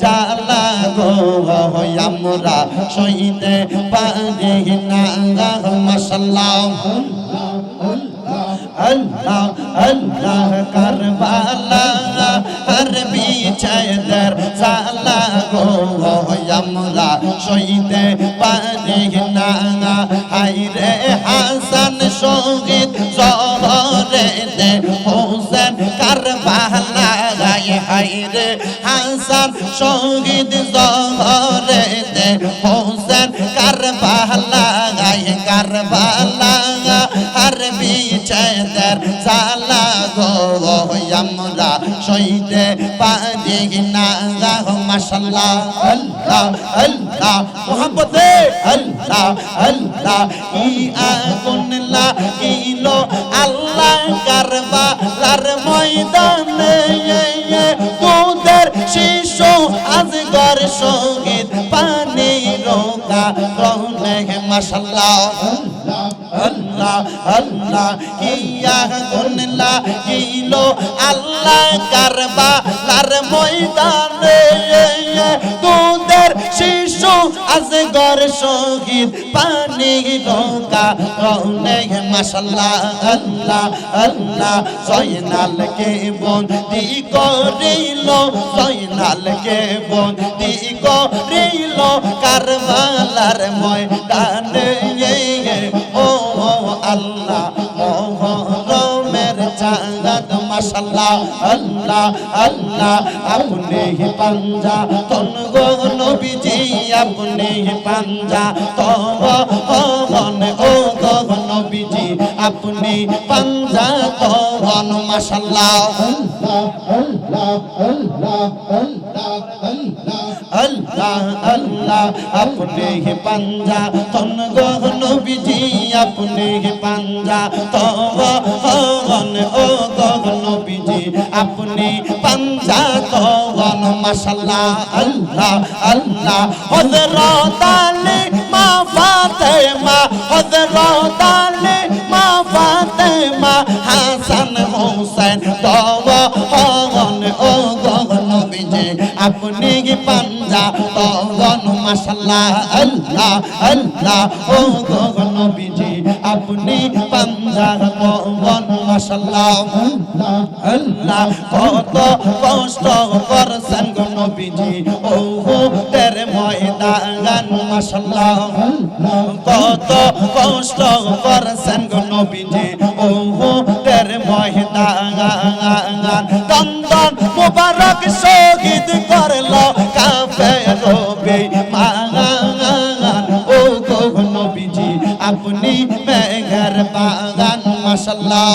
জ্বালা গো আমরা সইতে পারি না। মাশাল্লাহ। আল্লাহ আল্লাহ, কারবালা হর বিছায়দার সালা গো আমরা সইতে পারি না। হাইরে হাসান গায়ে হাইরে হাসান শহীদ জহরে দে হোসেন কারবালা গায়ে কারবালা আর বিছাদার সালা গো আমরা সইতে পারি না মাশাল্লাহ, আল্লাহ আল্লাহ, মোহাম্মদে, আল্লাহ আল্লাহ, ই আগুন লাগিলো আল্লাহ আজগর সংগীত পানি রোকা রহনে মাশাল্লাহ। আল্লাহ আল্লাহ ইয়া গুনলা ইলো আল্লাহ কারবা লার ময়দানে আজগর শহীদ পানি গঙ্গা রৌনে মশাল্লা আল্লাহ আল্লাহ সৈনালকে বন্দি করিল সৈনালকে বন্দি করিল কারবালার ময়দানে। চাঁদ মাশাল্লাহ আল্লাহ আল্লাহ, আপনি পাঞ্জা, তন গো নবীজি, আপনি পাঞ্জা, তব ও গো নবীজি, আপনি পাঞ্জা তন মাশাল্লাহ আল্লাহ আল্লাহ আপনি পাঞ্জা। তন গো নবীজি, আপনি পাঞ্জা। তন ও গো নবীজি, আপনি পাঞ্জা তন মাশাল্লাহ আল্লাহ আল্লাহ। হযরত আলী, মা ফাতেমা, হযরত আলী, মা ফাতেমা। আপনি পাঞ্জা? তওন মাশাল্লাহ, আল্লাহ আল্লাহ। ও গো নবীজি, আপনি পাঞ্জা তওন মাশাল্লাহ, আল্লাহ কত কষ্ট করছেন গো নবীজি। ও তের ময়দান মাশাল্লাহ কত কষ্ট করছেন গো নবীজি। ও তের ময়দান আপনি মেঘের বাগান মাশাল্লাহ